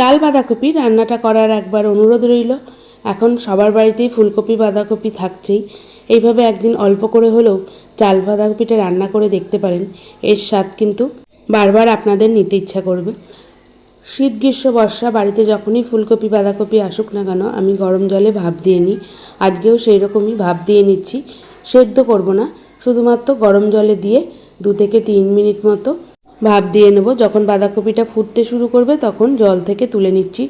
চাল বাঁধাকপি রান্নাটা করার একবার অনুরোধ রইল। এখন সবার বাড়িতেই ফুলকপি, বাঁধাকপি থাকছেই। এইভাবে একদিন অল্প করে হলেও চাল বাঁধাকপিটা রান্না করে দেখতে পারেন। এর স্বাদ কিন্তু বারবার আপনাদের নিতে ইচ্ছা করবে। শীত, গ্রীষ্ম, বর্ষা বাড়িতে যখনই ফুলকপি, বাঁধাকপি আসুক না কেন, আমি গরম জলে ভাপ দিয়ে নিই। আজকেও সেই রকমই ভাপ দিয়ে নিচ্ছি। সেদ্ধ করব না, শুধুমাত্র গরম জলে দিয়ে দু থেকে তিন মিনিট মতো ভাপ দিয়ে নেব। যখন বাঁধাকপিটা ফুটতে শুরু করবে তখন জল থেকে তুলে নিচ্ছি।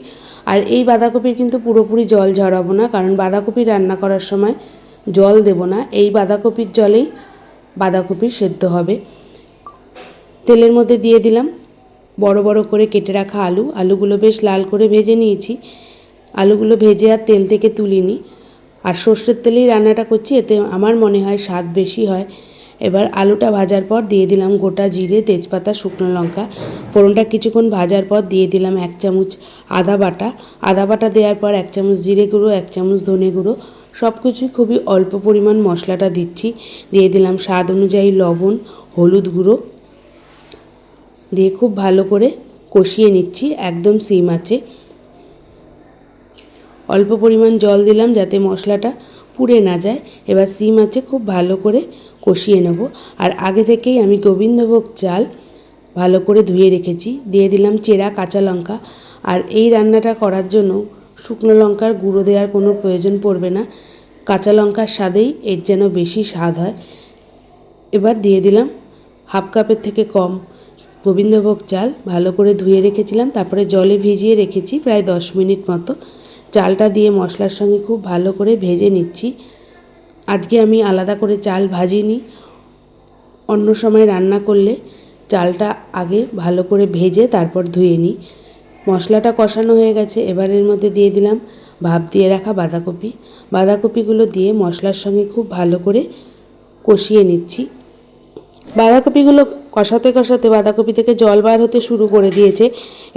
আর এই বাঁধাকপির কিন্তু পুরোপুরি জল ঝরাবো না, কারণ বাঁধাকপি রান্না করার সময় জল দেব না। এই বাঁধাকপির জলেই বাঁধাকপি সেদ্ধ হবে। তেলের মধ্যে দিয়ে দিলাম বড় বড় করে কেটে রাখা আলু। আলুগুলো বেশ লাল করে ভেজে নিয়েছি। আলুগুলো ভেজে আর তেল থেকে তুলিনি। আর সর্ষের তেলেই রান্নাটা করছি, এতে আমার মনে হয় স্বাদ বেশি হয়। এবার আলুটা ভাজার পর দিয়ে দিলাম গোটা জিরে, তেজপাতা, শুকনো লঙ্কা। ফোড়নটা কিছুক্ষণ ভাজার পর দিয়ে দিলাম এক চামচ আদা বাটা। আদা বাটা দেওয়ার পর এক চামচ জিরে গুঁড়ো, এক চামচ ধনে গুঁড়ো। সব কিছুই খুবই অল্প পরিমাণ মশলাটা দিচ্ছি। দিয়ে দিলাম স্বাদ অনুযায়ী লবণ, হলুদ গুঁড়ো। দিয়ে খুব ভালো করে কষিয়ে নিচ্ছি, একদম সিম আছে। অল্প পরিমাণ জল দিলাম যাতে মশলাটা পুড়ে না যায়। এবার সিম আছে, খুব ভালো করে কষিয়ে নেব। আর আগে থেকেই আমি গোবিন্দভোগ চাল ভালো করে ধুয়ে রেখেছি। দিয়ে দিলাম চেরা, কাঁচা লঙ্কা। আর এই রান্নাটা করার জন্য শুকনো লঙ্কার গুঁড়ো দেওয়ার কোনো প্রয়োজন পড়বে না। কাঁচা লঙ্কার স্বাদেই এর যেন বেশি স্বাদ হয়। এবার দিয়ে দিলাম হাফ কাপের থেকে কম গোবিন্দভোগ চাল। ভালো করে ধুয়ে রেখেছিলাম। তারপরে জলে ভিজিয়ে রেখেছি প্রায় দশ মিনিট মতো। চালটা দিয়ে মশলার সঙ্গে খুব ভালো করে ভেজে নিচ্ছি। আজকে আমি আলাদা করে চাল ভাজিনি। অন্য সময় রান্না করলে চালটা আগে ভালো করে ভেজে তারপর ধুয়ে নিই। মশলাটা কষানো হয়ে গেছে এবার এর মধ্যে দিয়ে দিলাম ভাপ দিয়ে রাখা বাঁধাকপি। বাঁধাকপিগুলো দিয়ে মশলার সঙ্গে খুব ভালো করে কষিয়ে নিচ্ছি। বাঁধাকপিগুলো কষাতে কষাতে বাঁধাকপি থেকে জল বার হতে শুরু করে দিয়েছে।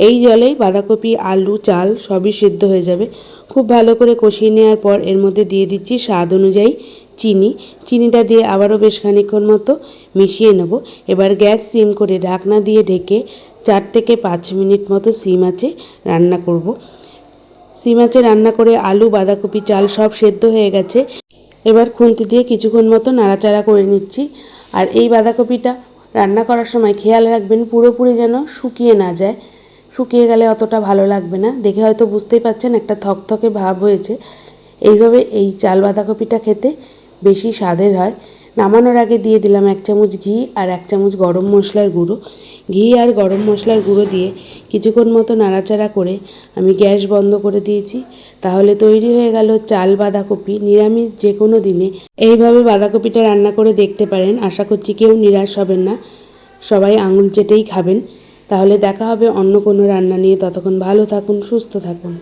এই জলেই বাঁধাকপি, আলু, চাল সবই সিদ্ধ হয়ে যাবে। খুব ভালো করে কষিয়ে নেওয়ার পর এর মধ্যে দিয়ে দিচ্ছি স্বাদ অনুযায়ী চিনি। চিনিটা দিয়ে আবারও বেশ খানিক্ষণ মতো মিশিয়ে নেব। এবার গ্যাস সিম করে ঢাকনা দিয়ে ঢেকে চার থেকে পাঁচ মিনিট মতো সিম আছে রান্না করব। সিম আছে রান্না করে আলু, বাঁধাকপি, চাল সব সেদ্ধ হয়ে গেছে। এবার খুন্তি দিয়ে কিছুক্ষণ মতো নাড়াচাড়া করে নিচ্ছি। আর এই বাঁধাকপিটা রান্না করার সময় খেয়াল রাখবেন পুরোপুরি যেন শুকিয়ে না যায়। শুকিয়ে গেলে অতটা ভালো লাগবে না। দেখে হয়তো বুঝতেই পাচ্ছেন একটা থকথকে ভাব হয়েছে। এইভাবে এই চাল, বাঁধাকপিটা খেতে বেশি স্বাদের হয়। নামানোর আগে দিয়ে দিলাম এক চামচ ঘি আর এক চামচ গরম মশলার গুঁড়ো। ঘি আর গরম মশলার গুঁড়ো দিয়ে কিছুক্ষণ মতো নাড়াচাড়া করে আমি গ্যাস বন্ধ করে দিয়েছি। তাহলে তৈরি হয়ে গেল চাল বাঁধাকপি। নিরামিষ যে কোনো দিনে এইভাবে বাঁধাকপিটা রান্না করে দেখতে পারেন। আশা করছি কেউ নিরাশ হবেন না। সবাই আঙুল চেটেই খাবেন। তাহলে দেখা হবে অন্য কোনো রান্না নিয়ে। ততক্ষণ ভালো থাকুন, সুস্থ থাকুন।